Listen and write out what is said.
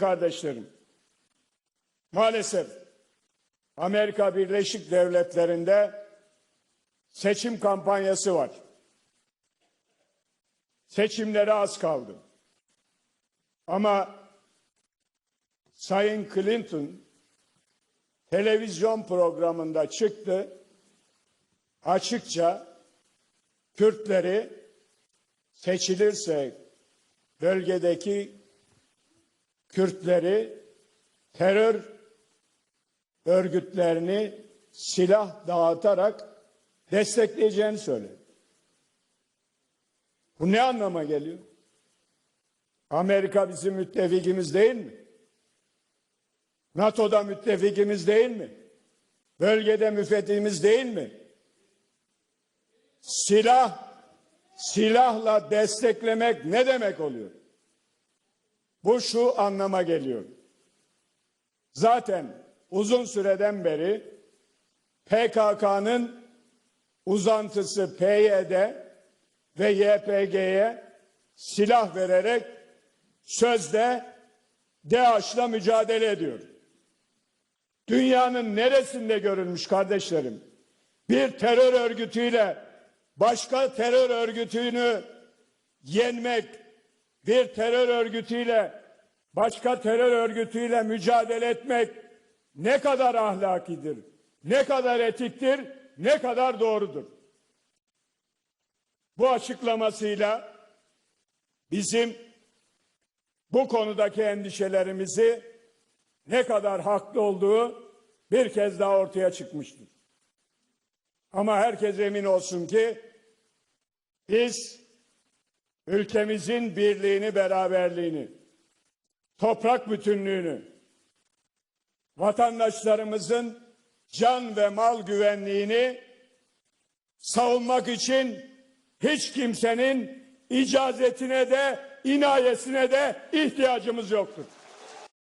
kardeşlerim. Maalesef Amerika Birleşik Devletleri'nde seçim kampanyası var. Seçimlere az kaldı. Ama Sayın Clinton televizyon programında çıktı. Açıkça Kürtleri seçilirse bölgedeki Kürtleri terör örgütlerini silah dağıtarak destekleyeceğini söyledi. Bu ne anlama geliyor? Amerika bizim müttefikimiz değil mi? NATO'da müttefikimiz değil mi? Bölgede müfettimiz değil mi? Silah, silahla desteklemek ne demek oluyor? Bu şu anlama geliyor. Zaten uzun süreden beri PKK'nın uzantısı PYD ve YPG'ye silah vererek sözde DAEŞ'la mücadele ediyor. Dünyanın neresinde görülmüş kardeşlerim? Bir terör örgütüyle başka terör örgütünü yenmek, bir terör örgütüyle başka terör örgütüyle mücadele etmek ne kadar ahlakidir, ne kadar etiktir, ne kadar doğrudur. Bu açıklamasıyla bizim bu konudaki endişelerimizi ne kadar haklı olduğu bir kez daha ortaya çıkmıştır. Ama herkes emin olsun ki biz ülkemizin birliğini, beraberliğini, toprak bütünlüğünü, vatandaşlarımızın can ve mal güvenliğini savunmak için hiç kimsenin icazetine de inayesine de ihtiyacımız yoktur.